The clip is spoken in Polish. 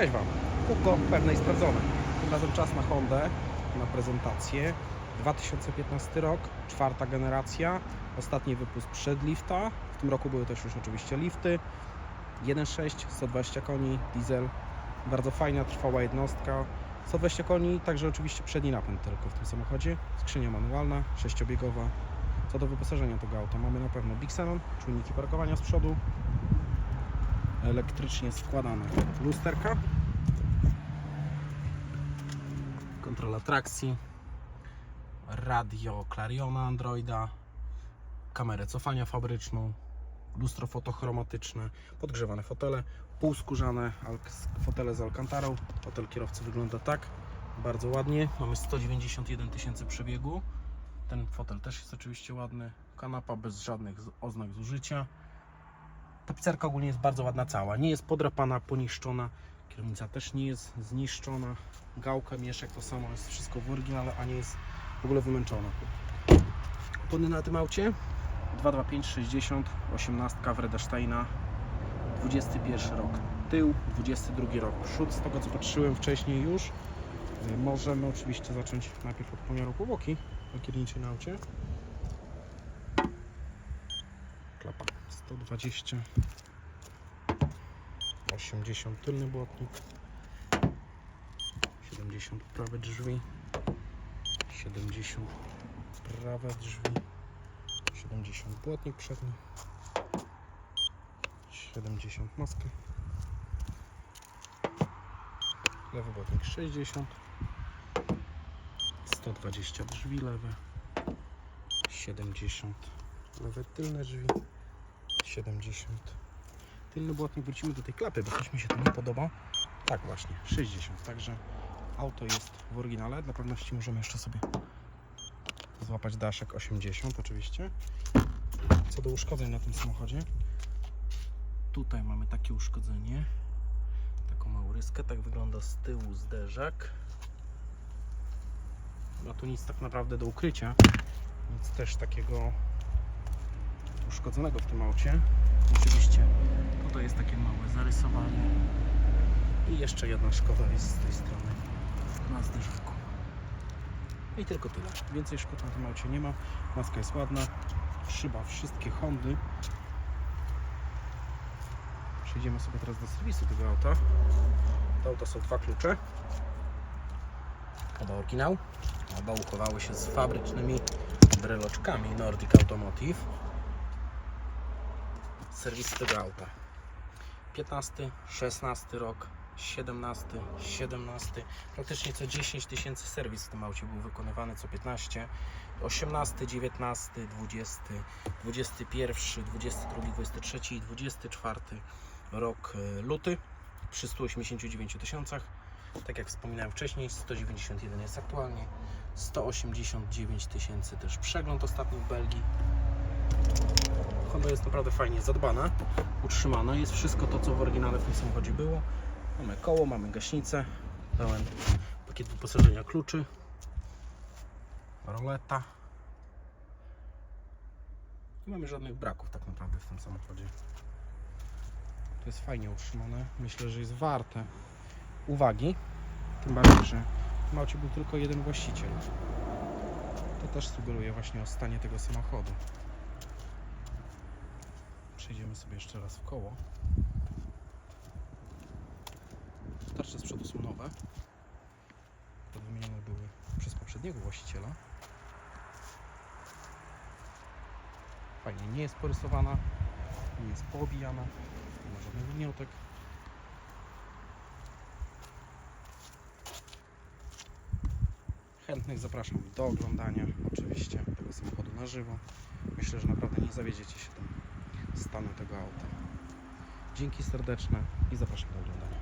Cześć Wam, kółko pewne sprawdzone. Tym razem czas na Hondę, na prezentację. 2015 rok, czwarta generacja, ostatni wypust przed lifta. W tym roku były też już oczywiście lifty. 1.6, 120 koni, diesel. Bardzo fajna, trwała jednostka. 120 koni, także oczywiście przedni napęd tylko w tym samochodzie. Skrzynia manualna, sześciobiegowa. Co do wyposażenia tego auta, mamy na pewno Big Xenon, czujniki parkowania z przodu, elektrycznie składane lusterka, kontrola trakcji, radio Clariona Androida, kamerę cofania fabryczną, lustro fotochromatyczne, podgrzewane fotele, półskórzane fotele z Alcantarą. Fotel kierowcy wygląda tak, bardzo ładnie. Mamy 191 tysięcy przebiegu. Ten fotel też jest oczywiście ładny. Kanapa bez żadnych oznak zużycia. Tapicerka ogólnie jest bardzo ładna cała. Nie jest podrapana, poniszczona. Kierownica też nie jest zniszczona. Gałka, mieszek to samo, jest wszystko w oryginale, a nie jest w ogóle wymęczona. Opony na tym aucie 22560, 18 Wredesteina, 21 rok tył, 22 rok przód. Z tego co patrzyłem wcześniej już, możemy oczywiście zacząć najpierw od pomiaru powłoki lakierniczej na aucie. 120 80 tylny błotnik. 70 prawe drzwi. 70 prawe drzwi. 70 błotnik przedni. 70 maska lewy błotnik 60 120 drzwi lewe. 70 lewe tylne drzwi 70 tylny błotnik wrócimy do tej klapy, bo coś mi się tu nie podoba. Tak właśnie, 60 także auto jest w oryginale. Dla pewności możemy jeszcze sobie złapać daszek 80 oczywiście. Co do uszkodzeń na tym samochodzie. Tutaj mamy takie uszkodzenie taką małą ryskę, tak wygląda z tyłu zderzak. No tu nic tak naprawdę do ukrycia nic też takiego uszkodzonego w tym aucie oczywiście tutaj jest takie małe zarysowanie i jeszcze jedna szkoda jest z tej strony na zderzaku i tylko tyle. Więcej szkód na tym aucie nie ma. Maska jest ładna. Szyba wszystkie Hondy. Przejdziemy sobie teraz do serwisu tego auta. Do auta są dwa klucze. Oba oryginał. Oba uchowały się z fabrycznymi breloczkami Nordic Automotive. Serwis tego auta. 15, 16 rok, 17, 17. Praktycznie co 10 tysięcy serwis w tym aucie był wykonywany, co 15. 18, 19, 20, 21, 22, 23 i 24 rok e, luty przy 189 tysiącach. Tak jak wspominałem wcześniej, 191 jest aktualnie, 189 tysięcy też przegląd ostatni w Belgii. Honda jest naprawdę fajnie zadbana, utrzymana. Jest wszystko to, co w oryginale w tym samochodzie było. Mamy koło, mamy gaśnicę, pełen pakiet wyposażenia kluczy, roleta. Nie mamy żadnych braków tak naprawdę w tym samochodzie. To jest fajnie utrzymane. Myślę, że jest warte uwagi. Tym bardziej, że w tym aucie był tylko jeden właściciel. To też sugeruje właśnie o stanie tego samochodu. Przejdziemy sobie jeszcze raz w koło. Tarcze z przodu są nowe. Wymienione były przez poprzedniego właściciela. Fajnie, nie jest porysowana, nie jest poobijana, nie ma żadnych wniotek. Chętnych zapraszam do oglądania oczywiście tego samochodu na żywo. Myślę, że naprawdę nie zawiedziecie się tym stanem tego auta. Dzięki serdeczne i zapraszam do oglądania.